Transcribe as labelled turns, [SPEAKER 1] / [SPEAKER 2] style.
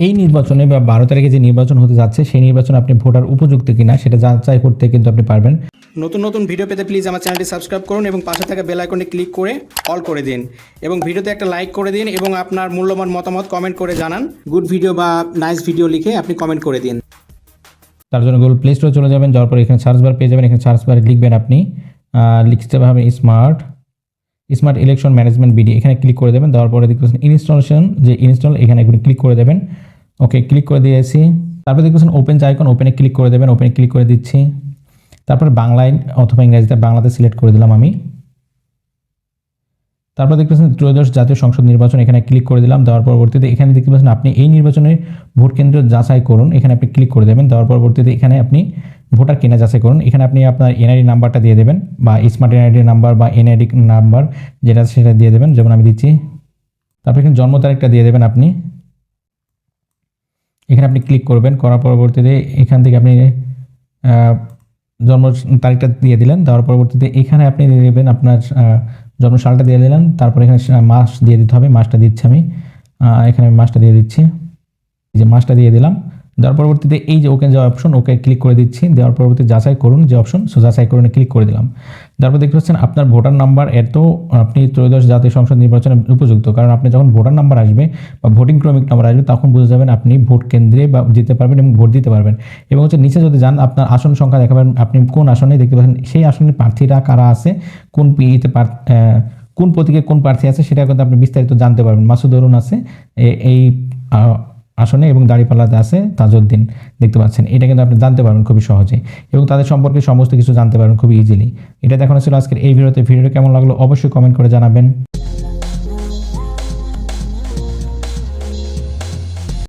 [SPEAKER 1] এই নির্বাচনে বা বারো তারিখে যে নির্বাচন হতে যাচ্ছে সেই নির্বাচন আপনি ভোটার উপযুক্ত কিনা সেটা যাচাই করতে কিন্তু আপনি পারবেন।
[SPEAKER 2] নতুন নতুন ভিডিও পেতে প্লিজ আমার চ্যানেলটি সাবস্ক্রাইব করুন এবং পাশে থাকা বেল আইকনে ক্লিক করে অল করে দিন। এবং ভিডিওতে একটা লাইক করে দিন এবং আপনার মূল্যবান মতামত কমেন্ট করে জানান। গুড ভিডিও বা নাইস ভিডিও লিখে আপনি কমেন্ট করে দিন।
[SPEAKER 1] তার জন্য গুগল প্লে স্টোরে চলে যাবেন যাওয়ার পর এখানে সার্চ বার পেয়ে যাবেন এখানে সার্চ বারে লিখবেন আপনি লিখতে হবে smart smart election management BD এখানে ক্লিক করে দেবেন দেওয়ার পরে দেখতে ইনস্টলেশন যে ইনস্টল এখানে ক্লিক করে দেবেন। ওকে ক্লিক করে দিয়েছি। তারপর দেখবেন ওপেন আইকন ওপেনে ক্লিক করে দেবেন ওপেনে ক্লিক করে দিচ্ছি। তারপর বাংলায় অথবা ইংরেজিতে বাংলাতে সিলেক্ট করে দিলাম আমি। তারপর দেখতে পাচ্ছেন ত্রয়োদশ জাতীয় সংসদ নির্বাচন, এখানে ক্লিক করে দিলাম। দেওয়ার পরবর্তীতে এখানে দেখতে পাচ্ছেন আপনি এই নির্বাচনে ভোট কেন্দ্র যাচাই করুন। এখানে আপনি ক্লিক করে দেবেন। দেওয়ার পরবর্তীতে এখানে আপনি ভোটার কেনা যাচাই করুন। এখানে আপনি আপনার এনআইডি নাম্বারটা দিয়ে দেবেন বা স্মার্ট এনআইডি নাম্বার বা এনআইডি নাম্বার যেটা সেটা দিয়ে দেবেন। যেমন আমি দিচ্ছি। তারপর এখানে জন্ম তারিখটা দিয়ে দেবেন আপনি। এখানে আপনি ক্লিক করবেন, করার পরবর্তীতে এখান থেকে আপনি জন্ম তারিখটা দিয়ে দিলেন, দেওয়ার পরবর্তীতে এখানে আপনি দিয়ে দেবেন আপনার জন্ম সালটা দিয়ে দিলেন, তারপর এখানে মাস দিয়ে দিতে হবে, মাসটা দিচ্ছি আমি এখানে আমি মাসটা দিয়ে দিচ্ছি যে মাসটা দিয়ে দিলাম, দেওয়ার পরবর্তীতে এই যে ওকে যে অপশন ওকে ক্লিক করে দিচ্ছি, দেওয়ার পরবর্তী যাচাই করুন যে অপশন সো যাচাই করুন ক্লিক করে দিলাম। তারপর দেখতে পাচ্ছেন আপনার ভোটার নাম্বার এত, আপনি ত্রয়োদশ জাতীয় সংসদ নির্বাচনে উপযুক্ত, কারণ আপনি যখন ভোটার নাম্বার আসবে বা ভোটিং ক্রমিক নাম্বার আসবে, তখন বুঝে যাবেন আপনি ভোট কেন্দ্রে বা যেতে পারবেন এবং ভোট দিতে পারবেন। এবং হচ্ছে নিচে যদি যান, আপনার আসন সংখ্যা দেখাবেন, আপনি কোন আসনে দেখতে পাচ্ছেন, সেই আসনের প্রার্থীরা কারা আছে, কোন পিইতে কোন প্রতীকে কোন প্রার্থী আছে, সেটা কিন্তু আপনি বিস্তারিত জানতে পারবেন। মাসুদ অরুণ আছে এই আসনে এবং দাঁড়িপাল্লাতে আছে তাজউদ্দিন। দেখতে পাচ্ছেন, এটা কিন্তু আপনি জানতে পারবেন খুবই সহজে এবং তাদের সম্পর্কে সমস্ত কিছু জানতে পারবেন খুবই ইজিলি এটা দেখানো ছিল আজকের এই ভিডিওতে। ভিডিওটা কেমন লাগল অবশ্যই কমেন্ট করে জানাবেন।